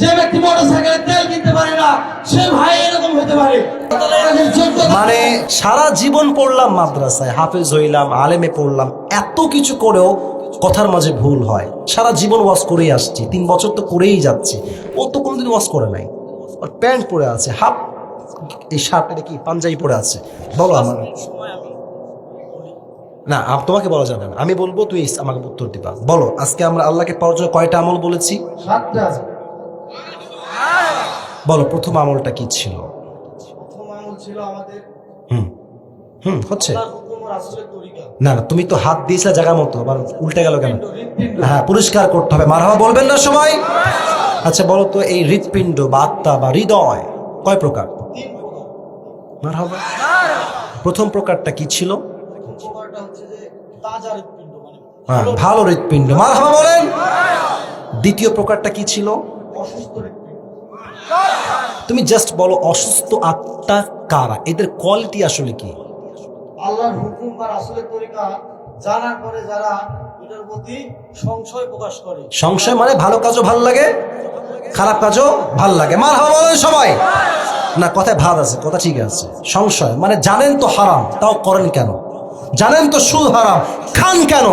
যে ব্যক্তি মোটরসাইকেলের তেল কিনতে পারে না সে ভাই এরকম হতে পারে। মানে সারা জীবন পড়লাম মাদ্রাসায় হাফেজ হইলাম আলেমে পড়লাম এত কিছু করেও কথার মাঝে ভুল হয়। সারা জীবন ওয়াশ করেই আসছি তিন বছর তো করেই যাচ্ছি। ও তো কোনোদিন ওয়াশ করে নাই। আর প্যান্ট পরে আছে হাফ এই শার্ট এটা কি পাঞ্জাবি পরে আছে। বলো আমার। না তোমাকে বলা যাবে না। আমি বলব তুই আমাকে উত্তর দিবা। বলো আজকে আমরা আল্লাহকে পাওয়ার জন্য কয়টা আমল বলেছি? সাতটা বলো প্রথম আমলটা কি ছিল? প্রথম আমল ছিল আমাদের হুম হুম হচ্ছে। না না তুমি তো হাত দিয়েছিলে জায়গা মতো আবার উল্টে গেল কেন? হ্যাঁ পরিষ্কার করতে হবে। মারহাবা বলবেন না সবাই? আচ্ছা বলো তো এই হৃৎপিণ্ড বা আত্মা বা হৃদয় কয় প্রকার? তিন প্রকার। প্রথম প্রকারটা কি ছিল? মানে হ্যাঁ ভালো হৃৎপিণ্ড মারহাবা বলেন। দ্বিতীয় প্রকারটা কি ছিল? অসুস্থ তুমি জাস্ট বলো অসুস্থ আত্মা কারা? এদের কোয়ালিটি আসলে কি? আল্লাহর হুকুম বা রাসূলের তরিকা জানার পরে যারা এটার প্রতি সংশয় প্রকাশ করে। সংশয় মানে ভালো কাজও ভালো লাগে খারাপ কাজও ভালো লাগে। মার হাওয়া বলেন সবাই। না কথায় ভাত আছে কথা ঠিক আছে। সংশয় মানে জানেন তো হারাম তাও করেন কেন? জানেন তো সুদ হারাম খান কেন?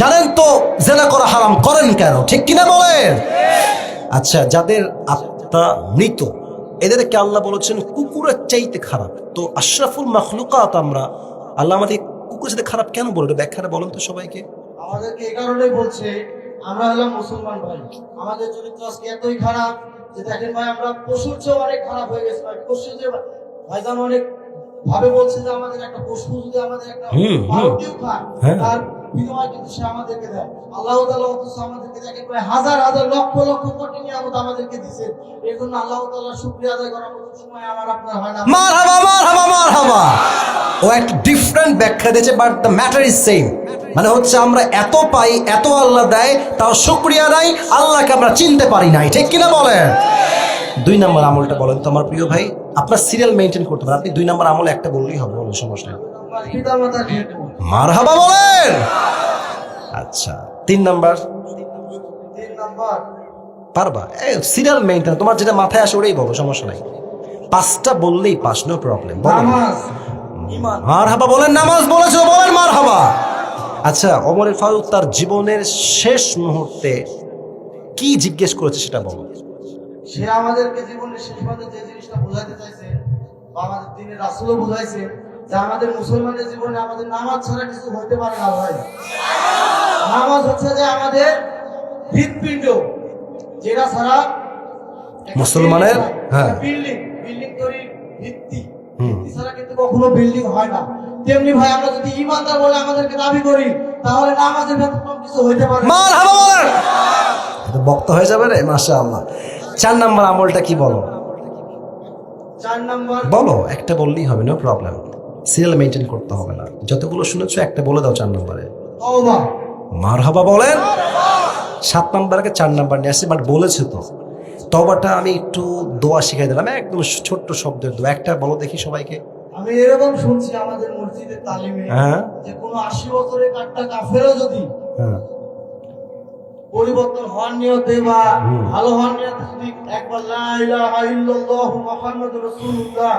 জানেন তো জেনা করা হারাম করেন কেন? ঠিক কিনা বলেন? আচ্ছা যাদের আত্মা মৃত। এদেরকে আল্লাহ বলেছেন কুকুরের চাইতে খারাপ। তো আশরাফুল মখলুকাত আমরা আল্লাহ আমাদের কুকুরের সাথে খারাপ কেন বলল ব্যাখ্যাটা বলেন তো সবাইকে। আমাদেরকে এই কারণে বলছে আমরা হলাম মুসলমান ভাই। আমাদের চরিত্র আজকে এতই খারাপ যে দেখেন ভাই আমরা পশুর চেয়ে অনেক খারাপ হয়ে গেছে ভাই। পশু যে ভাইজান অনেক ভাবে বলছে যে আমাদের একটা পশু যদি আমাদের একটা হুম। খায় হ্যাঁ। তার বিনিময় কিন্তু সে আমাদেরকে দেয়। আল্লাহ আমাদেরকে হাজার হাজার, লক্ষ লক্ষ কোটি নিয়ামত আমাদেরকে এই জন্য আল্লাহ শুকরিয়া আদায় করার মতো সময় আমার আপনার হয় না। ও একটা ডিফারেন্ট ব্যাখ্যা দিয়েছে but the matter is same মানে হচ্ছে আমরা এত পাই, এত আল্লাহ দেয়, তাও শুক্রিয়া নাই আল্লাহকে আমরা চিনতে পারি নাই। ঠিক কিনা বলেন? দুই নম্বর আমলটা বলেন তো আমার প্রিয় ভাই। আপনার সিরিয়াল মেনটেন করতে পারেন। আপনি দুই নম্বর আমল একটা বললেই হবে বলো সমস্যা নেই। মারহাবা বলেন। আচ্ছা তিন নাম্বার। পারবা? সিরিয়াল তোমার যেটা মাথায় আসে ওটাই বলো সমস্যা নাই। পাঁচটা বললেই পাস নো প্রবলেম বলো। মার হাবা বলেন নামাজ বলেছ বলেন মার হাবা আচ্ছা অমরের ফারুক তার জীবনের শেষ মুহূর্তে কি জিজ্ঞেস করেছে সেটা বলো। সে আমাদেরকে জীবনের শেষ যে জিনিসটা বোঝাতে চাইছে আমাদের রাসুলও বুঝাইছে যে আমাদের মুসলমানের জীবনে আমাদের নামাজ ছাড়া কিছু হইতে পারে না ভাই। নামাজ হচ্ছে যে আমাদের হৃৎপিণ্ড যেটা ছাড়া মুসলমানের, হ্যাঁ। বিল্ডিং বিল্ডিং তৈরির ভিত্তি। হুম। ভিত্তি ছাড়া কিন্তু কখনো বিল্ডিং হয় না। তেমনি ভাই আমরা যদি ইমানদার বলে আমাদেরকে দাবি করি তাহলে নামাজের ব্যতিক্রম কিছু হইতে পারে বক্তা হয়ে যাবে রে মাসা আল্লাহ চার নাম্বার আমলটা কি বলো? চার নাম্বার বলো একটা বললেই হবে নো প্রবলেম সিরিয়াল মেনটেন করতে হবে না। যতগুলো শুনেছো একটা বলে দাও চার নম্বরে। মার হাবা বলেন? সাত নাম্বারকে চার নাম্বার নিয়ে আসছে বাট বলেছে তো। তবাটা আমি একটু দোয়া শিখাই দিলাম একদম ছোট্ট শব্দের দোয়া। একটা বলো দেখি সবাইকে। আমি এরকম শুনছি আমাদের মসজিদের তালিমে হ্যাঁ। যে কোনো আশি বছরের কাঠটা কাফেরও যদি হ্যাঁ। পরিবর্তন হওয়ার নিয়তে বা ভালো হওয়ার নিয়তে যদি একবার লা ইলাহা ইল্লাল্লাহু মুহাম্মাদুর রাসূলুল্লাহ।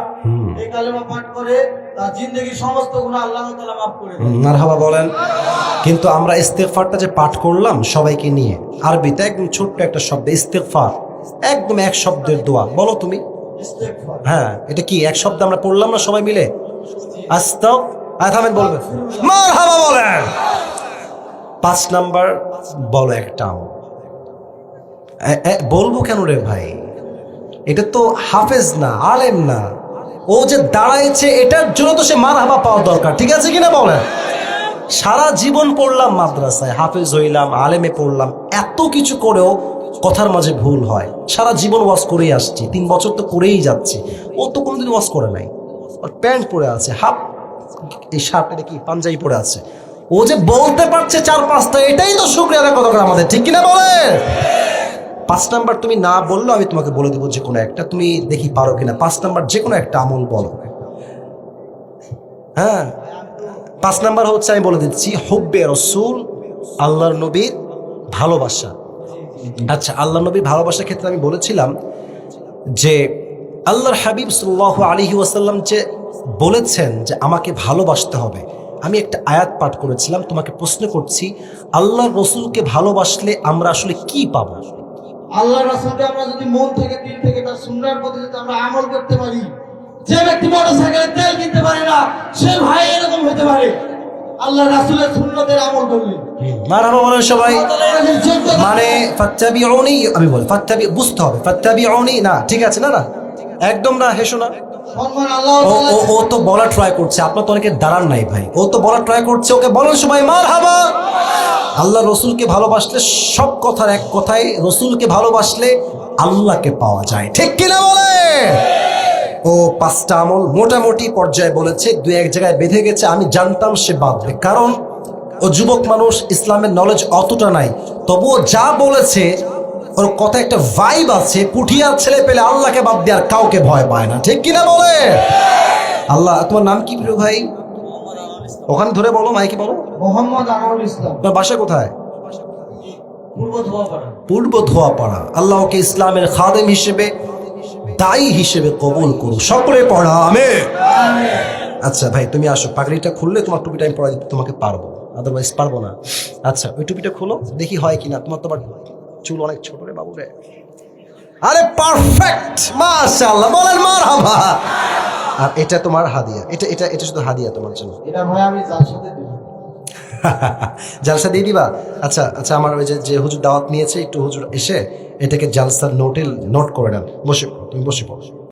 এই কালেমা পাঠ করে তার জিন্দগির সমস্ত গুনাহ আল্লাহ তাআলা মাফ করে মারহাবা বলেন কিন্তু আমরা ইস্তেগফারটা যে পাঠ করলাম সবাইকে নিয়ে আরবিতে একদম ছোট্ট একটা শব্দ ইস্তেগফার। একদম এক শব্দের দোয়া। বলো তুমি। হ্যাঁ এটা কি এক শব্দ আমরা পড়লাম না সবাই মিলে? আস্তাও আথামেন বলবে মারহাবা বলেন। পাঁচ নাম্বার বলো একটা বলব কেন রে ভাই? এটা তো হাফেজ না আলেম না। ও যে দাঁড়াইছে, এটার জন্য তো সে মার হাবা পাওয়া দরকার। ঠিক আছে কিনা বলেন? সারা জীবন পড়লাম মাদ্রাসায়, হাফেজ হইলাম, আলেমে পড়লাম, এত কিছু করেও কথার মাঝে ভুল হয়। সারা জীবন ওয়াশ করেই আসছি, তিন বছর তো করেই যাচ্ছি। ও তো কোনোদিন ওয়াশ করে নাই। ওর প্যান্ট পরে আছে, হাফ এই শার্ট, এটা কি, পাঞ্জাবি পরে আছে। ও যে বলতে পারছে চার পাঁচটা, এটাই তো শুক্রিয়া কত করে আমাদের, ঠিক কিনা বলে পাঁচ নাম্বার তুমি না বললেও আমি তোমাকে বলে দেবো যে কোনো একটা। তুমি দেখি পারো কিনা। পাঁচ নাম্বার যে কোনো একটা আমল বলো। হ্যাঁ? পাঁচ নাম্বার হচ্ছে আমি বলে দিচ্ছি, হুব্বে রসুল আল্লাহর নবীর ভালোবাসা। আচ্ছা আল্লাহ নবীর ভালোবাসার ক্ষেত্রে আমি বলেছিলাম যে আল্লাহর হাবিব সাল্লাহ আলহি ওয়াসাল্লাম যে বলেছেন যে আমাকে ভালোবাসতে হবে। আমি একটা আয়াত পাঠ করেছিলাম, তোমাকে প্রশ্ন করছি, আল্লাহর রসুলকে ভালোবাসলে আমরা আসলে কি পাবো? আল্লাহ রাসূলকে আমরা যদি মন থেকে দিন থেকে তার সুন্দর প্রতি যদি আমরা আমল করতে পারি যে ব্যক্তি মোটরসাইকেলের তেল কিনতে পারে না সে ভাই এরকম হতে পারে। আল্লাহ রাসূলের সুন্নতের আমল করলে। মারহাবা বলেন সবাই। মানে ফাত্তাবিউনি আমি বলি ফাত্তাবি বুঝতে হবে ফাত্তাবিউনি না ঠিক আছে না না? একদম না হেসো না। ও তো বলা ট্রাই করছে আপনার তো অনেকে দাঁড়ান নাই ভাই। ও তো বলা ট্রাই করছে ওকে মার হাবা আল্লাহ রসুলকে ভালোবাসলে সব কথার এক কথায় রসুলকে ভালোবাসলে আল্লাহকে পাওয়া যায়। ঠিক কিনা বলে? ও পাঁচটা আমল মোটামুটি পর্যায়ে বলেছে দু এক জায়গায় বেঁধে গেছে আমি জানতাম সে বাঁধবে। কারণ ও যুবক মানুষ ইসলামের নলেজ অতটা নাই। তবুও যা বলেছে ওর কথা একটা ভাইব আছে পুঠিয়ার ছেলে পেলে আল্লাহকে বাদ দিয়ে আর কাউকে ভয় পায় না। ঠিক কিনা বলে? আল্লাহ তোমার নাম কি প্রিয় ভাই? ওখানে ধরে বলো মাইকে বলো। মোহাম্মদ আনোয়ারুল ইসলাম। তোমার বাসা কোথায়? পূর্ব ধোয়াপাড়া। আল্লাহ ওকে ইসলামের খাদেম হিসেবে দায়ী হিসেবে কবুল করুন। সকলে পড়া আমি আচ্ছা ভাই তুমি আসো। পাগড়িটা খুললে তোমার টুপিটা আমি পড়া দিতে তোমাকে পারব। আদারওয়াইজ পারব না। আচ্ছা ওই টুপিটা খুলো দেখি হয় কিনা। তোমার তোমার চুল অনেক ছোট রে বাবু রে। আরে পারফেক্ট মাশাআল্লাহ বলেন মারহাবা। আর এটা তোমার হাদিয়া। এটা এটা এটা শুধু হাদিয়া তোমার জন্য। এটা ভাই আমি যার সাথে জালসা দিয়ে দিবা? আচ্ছা আচ্ছা আমার ওই যে যে হুজুর দাওয়াত নিয়েছে একটু হুজুর এসে এটাকে জালসার নোটে নোট করে নেন। বসে পড়ো, তুমি বসে পড়ো।